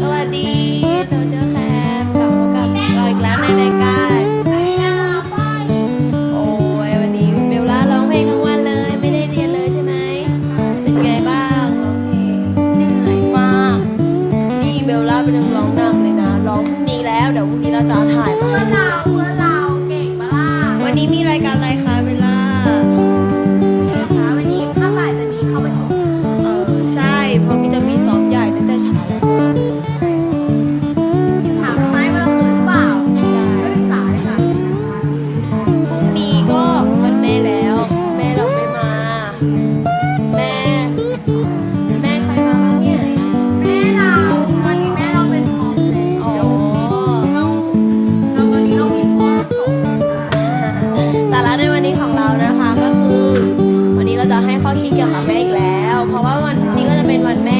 สวัสดีโซเชียลแคมกลับมากับเราอีกแล้วในรายการโอ้ยวันนี้เบลล่าร้องเพลงทั้งวันเลย ไม่ได้เรียนเลยใช่ไหมเป็นไงบ้างร้องเพลงนี่เบลล่าเป็นนักร้องนำเลยนะร้องพรุ่นี้แล้วเดี๋ยวพรุ่นี้เราจะถ่ายมาให้วันนี้มีรายการอะไร อคิดเกี่ยวกับแม่อีกแล้ว เพราะว่าวันนี้ก็จะเป็นวันแม่